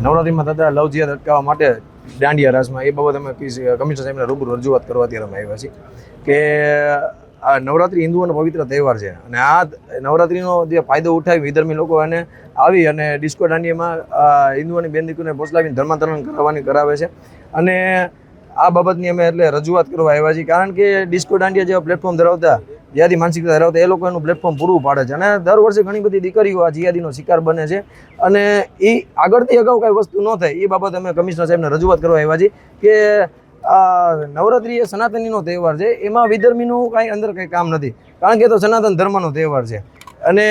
નવરાત્રીમાં થતા લવજીયા અટકાવવા માટે દાંડિયા રાસમાં એ બાબત અમે કમિશનર સાહેબને રૂબરૂ રજૂઆત કરવા અત્યારે અમે આવ્યા છીએ કે આ નવરાત્રિ હિન્દુઓનો પવિત્ર તહેવાર છે. અને આ નવરાત્રીનો જે ફાયદો ઉઠાવી વિધર્મી લોકો એને આવી અને ડિસ્કો દાંડિયામાં હિન્દુઓની બેન દીકરીને બોસલાવીને ધર્માંતરણ કરાવવાની કરાવે છે. અને આ બાબતની અમે એટલે રજૂઆત કરવા આવ્યા છીએ. કારણ કે ડિસ્કો દાંડિયા જેવા પ્લેટફોર્મ ધરાવતા જીયાદી માનસિકતા ધરાવતા, એ લોકો એનું પ્લેટફોર્મ પૂરું પાડે છે. અને દર વર્ષે ઘણી બધી દીકરીઓ આ જીયાદીનો શિકાર બને છે. અને એ આગળથી અગાઉ કાંઈ વસ્તુ ન થાય એ બાબત અમે કમિશનર સાહેબને રજૂઆત કરવા આવ્યા છીએ કે, આ નવરાત્રિ એ સનાતનીનો તહેવાર છે. એમાં વિધર્મીનું કાંઈ અંદર કંઈ કામ નથી. કારણ કે તો સનાતન ધર્મનો તહેવાર છે. અને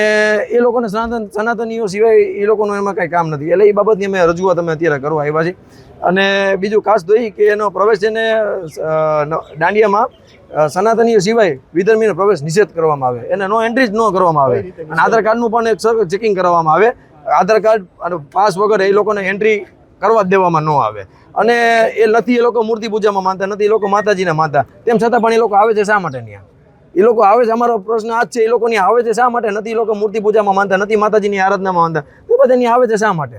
એ લોકોને સનાતન સનાતનીઓ સિવાય એ લોકોનું એમાં કાંઈ કામ નથી. એટલે એ બાબતની અમે રજૂઆત અમે અત્યારે કરવા આવ્યા છે અને બીજું ખાસ તો એ કે એનો પ્રવેશ છે ને દાંડિયામાં સનાતનીઓ સિવાય વિધર્મીનો પ્રવેશ નિષેધ કરવામાં આવે. એને નો એન્ટ્રી જ ન કરવામાં આવે. અને આધાર કાર્ડનું પણ એક ચેકિંગ કરવામાં આવે. આધાર કાર્ડ અને પાસ વગર એ લોકોને એન્ટ્રી કરવા દેવામાં ન આવે. અને એ નથી એ લોકો મૂર્તિ પૂજામાં માનતા નથી એ લોકો માતાજીને માનતા. તેમ છતાં પણ એ લોકો આવે છે શા માટે ત્યાં એ લોકો આવે છે, અમારો પ્રશ્ન આ જ છે એ લોકોની આવે છે શા માટે? નથી એ લોકો મૂર્તિ પૂજામાં માનતા, નથી, માતાજીની આરાધનામાં માનતા. તો બધાની આવે છે શા માટે?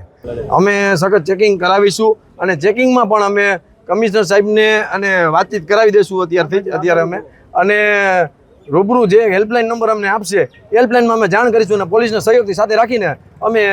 અમે સખત ચેકિંગ કરાવીશું અને ચેકિંગમાં પણ અમે કમિશનર સાહેબને અને વાતચીત કરાવી દઈશું અત્યારથી જ, અત્યારે અમે. અને રૂબરૂ જે હેલ્પલાઇન નંબર અમને આપશે હેલ્પલાઇનમાં અમે જાણ કરીશું અને પોલીસના સહયોગથી સાથે રાખીને અમે